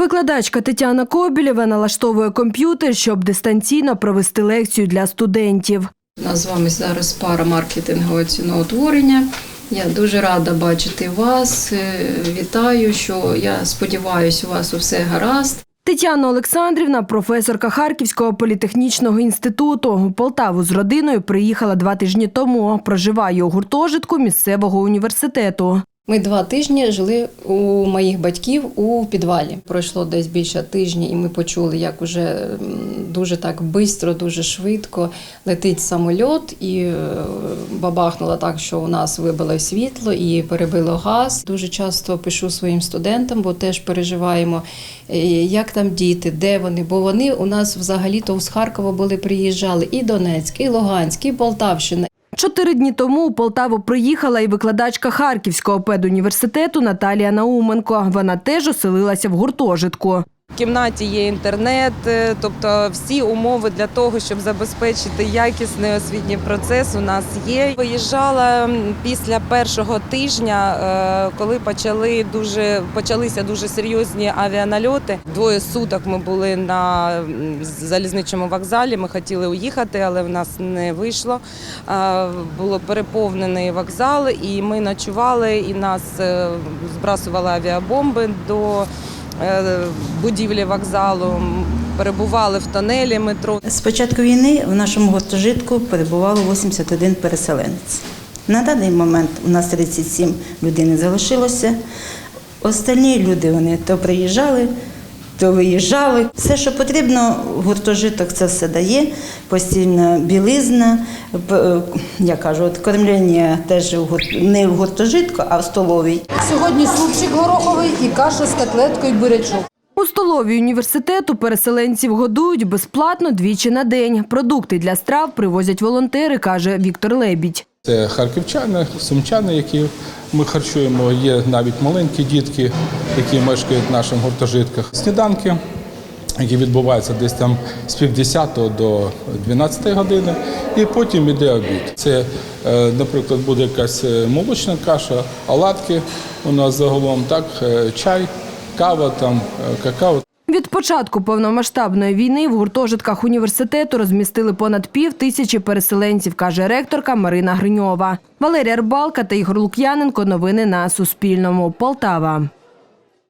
Викладачка Тетяна Кобілєва налаштовує комп'ютер, щоб дистанційно провести лекцію для студентів. У нас з вами зараз пара маркетингового ціноутворення. Я дуже рада бачити вас. Е, Вітаю, що я сподіваюся, у вас усе гаразд. Тетяна Олександрівна, професорка Харківського політехнічного інституту. У Полтаву з родиною приїхала два тижні тому. Проживає у гуртожитку місцевого університету. Ми два тижні жили у моїх батьків у підвалі. Пройшло десь більше тижня, і ми почули, як уже дуже так швидко, дуже швидко летить самольот, і е, бабахнуло так, що у нас вибило світло і перебило газ. Дуже часто пишу своїм студентам, бо теж переживаємо, е, як там діти, де вони. Бо вони у нас взагалі-то з Харкова були приїжджали і Донецьк, і Луганськ, і Полтавщина. Чотири дні тому у Полтаву приїхала і викладачка Харківського педуніверситету Наталія Науменко. Вона теж оселилася в гуртожитку. В кімнаті є інтернет, е, тобто всі умови для того, щоб забезпечити якісний освітній процес, у нас є. Виїжджала після першого тижня, е, коли почали дуже почалися дуже серйозні авіанальоти. Двоє суток ми були на м, залізничному вокзалі. Ми хотіли уїхати, але в нас не вийшло. Е, Було переповнений вокзал, і ми ночували, і нас збрасували авіабомби до будівлі вокзалу, перебували в тонелі метро. З початку війни в нашому гуртожитку перебувало 81 переселенець. На даний момент у нас 37 людей не залишилося. Остальні люди вони то приїжджали, то виїжджали. Все, що потрібно, гуртожиток це все дає. Постільна білизна, п- я кажу, от кормлення теж не в гуртожитку, а в столовій. Сьогодні супчик гороховий і каша з котлеткою бурячок. У столовій університету переселенців годують безплатно двічі на день. Продукти для страв привозять волонтери, каже Віктор Лебідь. Це харківчани, сумчани, які ми харчуємо. Є навіть маленькі дітки, які мешкають в наших гуртожитках. Сніданки, які відбуваються десь там з півдесятого до 12 години, і потім іде обід. Це, е, наприклад, буде якась е, молочна каша, оладки у нас загалом, так, е, чай, кава, там, какао. Від початку повномасштабної війни в гуртожитках університету розмістили понад пів тисячі переселенців, каже ректорка Марина Гриньова. Валерія Рбалка та Ігор Лук'яненко. Новини на Суспільному. Полтава.